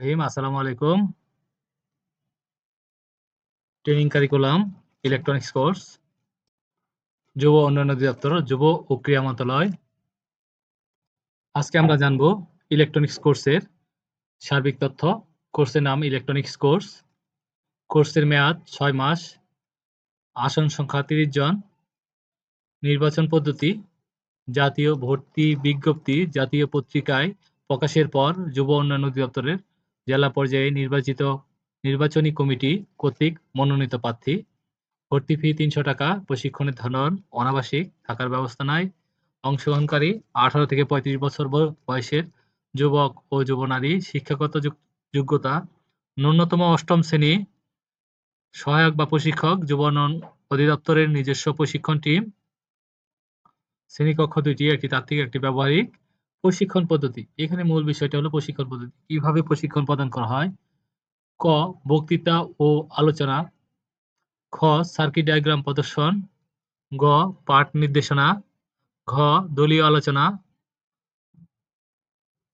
রহিম, আসসালামু আলাইকুম। Training curriculum electronics course যুব উন্নয়ন অধিদপ্তর, যুব ও ক্রীড়া মন্ত্রণালয়। আজকে আমরা জানব ইলেকট্রনিক্স কোর্সের সার্বিক তথ্য। কোর্সের নাম ইলেকট্রনিক্স কোর্স কোর্সের মেয়াদ ছয় মাস। আসন সংখ্যা তিরিশ জন। নির্বাচন পদ্ধতি, জাতীয় ভর্তি বিজ্ঞপ্তি, জাতীয় পত্রিকায় প্রকাশের পর যুব উন্নয়ন অধিদপ্তরের জেলা পর্যায়ে নির্বাচিত নির্বাচনী কমিটি কর্তৃক মনোনীত প্রার্থী। ভর্তি ফি তিনশো টাকা, প্রশিক্ষণের ধরন অনাবাসিক, থাকার ব্যবস্থা নাই। অংশগ্রহণকারী আঠারো থেকে পঁয়ত্রিশ বছর বয়সের যুবক ও যুব নারী শিক্ষাগত যোগ- যোগ্যতা, ন্যূনতম অষ্টম শ্রেণি সহায়ক বা প্রশিক্ষক, যুব অধিদপ্তরের নিজস্ব প্রশিক্ষণ টিম। শ্রেণীকক্ষ দুইটি, একটি তাত্ত্বিক, একটি ব্যবহারিক। প্রশিক্ষণ পদ্ধতি। এখানে মূল বিষয়টা হলো প্রশিক্ষণ পদ্ধতি। কীভাবে প্রশিক্ষণ প্রদান করা হয়? ক, বক্তৃতা ও আলোচনা। খ, সার্কিট ডায়াগ্রাম প্রদর্শন। গ, পাঠ নির্দেশনা। ঘ, দলীয় আলোচনা।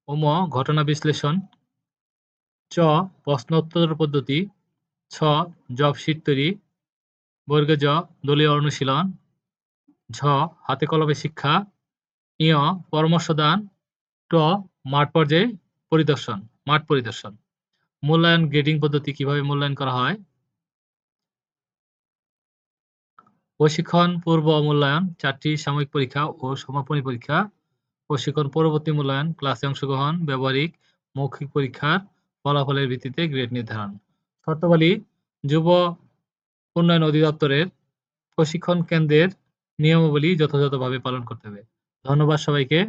ওম ঘটনা বিশ্লেষণ। চ, প্রশ্নোত্তর পদ্ধতি। ছ, জব শিট তৈরি। বর্গে জ, দলীয় অনুশীলন। ঝ, হাতে কলমে শিক্ষা। ইয় পরামর্শ দান। ট, মাঠ পর্যায়ে পরিদর্শন, মাঠ পরিদর্শন। মূল্যায়ন গ্রেডিং পদ্ধতি কীভাবে মূল্যায়ন করা হয়? প্রশিক্ষণ, পূর্ব মূল্যায়ন, চারটি সাময়িক পরীক্ষা ও সমাপনী পরীক্ষা। প্রশিক্ষণ, পরবর্তী মূল্যায়ন, ক্লাসে অংশগ্রহণ, ব্যবহারিক, মৌখিক পরীক্ষার ফলাফলের ভিত্তিতে গ্রেড নির্ধারণ। শর্তাবলী, যুব উন্নয়ন অধিদপ্তরের প্রশিক্ষণ কেন্দ্রের নিয়মাবলী যথাযথভাবে পালন করতে হবে। ধন্যবাদ সবাইকে।